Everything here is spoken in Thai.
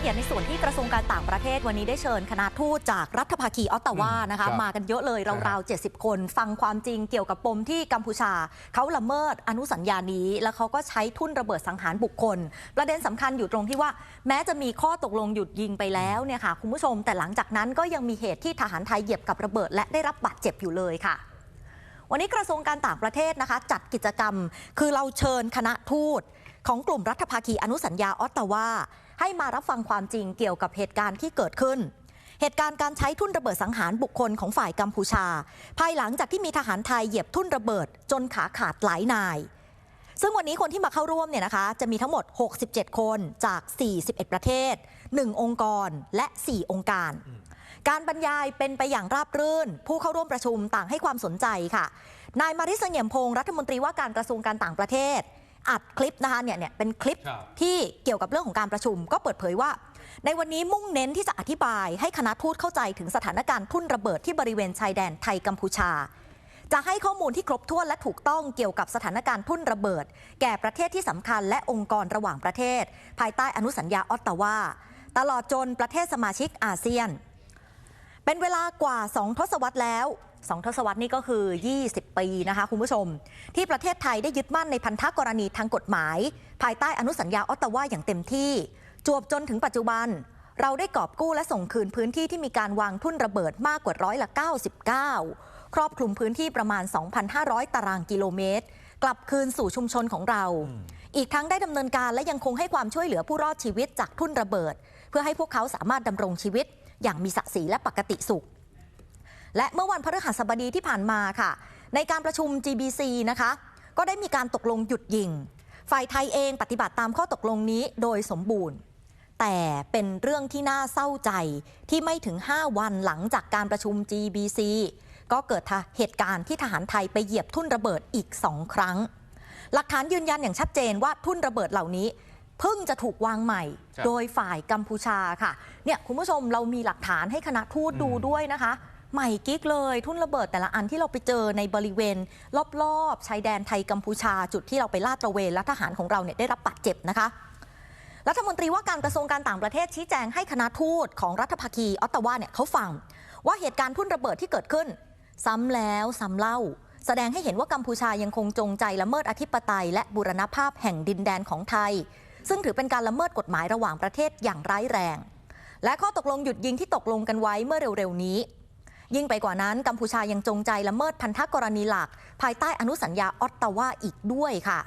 ในส่วนที่กระทรวงการต่างประเทศวันนี้ได้เชิญคณะทูตจากรัฐภาคีออตตาวานะคะครับมากันเยอะเลยราวๆ70 คน ฟังความจริงเกี่ยวกับปมที่กัมพูชาเขาละเมิดอนุสัญญานี้ แล้วเขาก็ใช้ทุ่นระเบิดสังหารบุคคล ประเด็นสำคัญอยู่ตรงที่ว่า แม้จะมีข้อตกลงหยุดยิงไปแล้วเนี่ยค่ะคุณผู้ชม แต่หลังจากนั้นก็ยังมีเหตุที่ทหารไทยเหยียบกับระเบิด และได้รับบาดเจ็บอยู่เลยค่ะวันนี้กระทรวงการต่างประเทศนะคะ จัดกิจกรรม คือเราเชิญคณะทูตของกลุ่มรัฐภาคีอนุสัญญาออตตาวา ให้มารับฟังความจริงเกี่ยวกับเหตุการณ์ที่เกิดขึ้น เหตุการณ์การใช้ทุ่นระเบิดสังหารบุคคลของฝ่ายกัมพูชา ภายหลังจากที่มีทหารไทยเหยียบทุ่นระเบิดจนขาขาดหลายนาย ซึ่งวันนี้คนที่มาเข้าร่วมเนี่ยนะคะ จะมีทั้งหมด 67 คนจาก 41 ประเทศ 1 องค์กรและ 4 องค์การการบรรยายเป็นไปอย่างราบรื่น ผู้เข้าร่วมประชุมต่างให้ความสนใจค่ะ นายมาริสเงียมพงศ์รัฐมนตรีว่าการกระทรวงการต่างประเทศ อัดคลิปนะคะเนี่ยเนี่ยเป็นคลิปครับที่เกี่ยวกับเรื่องของการประชุม ก็เปิดเผยว่า ในวันนี้มุ่งเน้นที่จะอธิบายให้คณะทูตเข้าใจถึงสถานการณ์ทุ่นระเบิดที่บริเวณชายแดนไทยกัมพูชา จะให้ข้อมูลที่ครบถ้วนและถูกต้องเกี่ยวกับสถานการณ์ทุ่นระเบิด แก่ประเทศที่สำคัญและองค์กรระหว่างประเทศ ภายใต้อนุสัญญาออตตาวาตลอดจนประเทศสมาชิกอาเซียน เป็นเวลากว่า 2 ทศวรรษแล้ว 2ทศวรรษนี่ก็คือ 20 ปีนะคะคุณผู้ชม ที่ประเทศไทยได้ยึดมั่นในพันธกรณีทางกฎหมาย ภายใต้อนุสัญญาออตตาวาอย่างเต็มที่ จวบจนถึงปัจจุบัน เราได้กอบกู้และส่งคืนพื้นที่ที่มีการวางทุ่นระเบิดมากกว่าร้อยละ 99 ครอบคลุมพื้นที่ประมาณ 2,500 ตารางกิโลเมตร กลับคืนสู่ชุมชนของเรา อีกทั้งได้ดำเนินการและยังคงให้ความช่วยเหลือผู้รอดชีวิตจากทุ่นระเบิด เพื่อให้พวกเขาสามารถดำรงชีวิต อย่างมีศักดิ์ศรีและปกติสุข และเมื่อวันพฤหัสบดีที่ผ่านมาค่ะ ในการประชุม GBC นะคะ ก็ได้มีการตกลงหยุดยิง ฝ่ายไทยเองปฏิบัติตามข้อตกลงนี้โดยสมบูรณ์ แต่เป็นเรื่องที่น่าเศร้าใจที่ไม่ถึง 5 วันหลังจากการประชุม GBC ก็เกิดเหตุการณ์ที่ทหารไทยไปเหยียบทุ่นระเบิดอีกสองครั้ง หลักฐานยืนยันอย่างชัดเจนว่าทุ่นระเบิดเหล่านี้เพิ่งจะถูกวางใหม่ครับโดยฝ่ายกัมพูชาค่ะ เนี่ยคุณผู้ชมเรามีหลักฐานให้คณะทูตดูด้วยนะคะ ใหม่กิ๊กเลยทุ่นระเบิดแต่ละอันที่เราไปเจอในบริเวณ รอบๆชายแดนไทยกัมพูชา จุดที่เราไปลาดตระเวนและทหารของเราเนี่ยได้รับบาดเจ็บนะคะรัฐมนตรีว่าการกระทรวงการต่างประเทศชี้แจงให้คณะทูตของรัฐภาคีออตตาวาเนี่ยเขาฟัง ว่าเหตุการณ์ทุ่นระเบิดที่เกิดขึ้น ซ้ำแล้วซ้ำเล่า แสดงให้เห็นว่ากัมพูชายังคงจงใจละเมิดอธิปไตย และบูรณภาพแห่งดินแดนของไทย ซึ่งถือเป็นการละเมิดกฎหมายระหว่างประเทศอย่างร้ายแรง และข้อตกลงหยุดยิงที่ตกลงกันไว้เมื่อเร็วๆนี้ ยิ่งไปกว่านั้นกัมพูชายังจงใจละเมิดพันธกรณีหลัก ภายใต้อนุสัญญาออตตาวาอีกด้วยค่ะ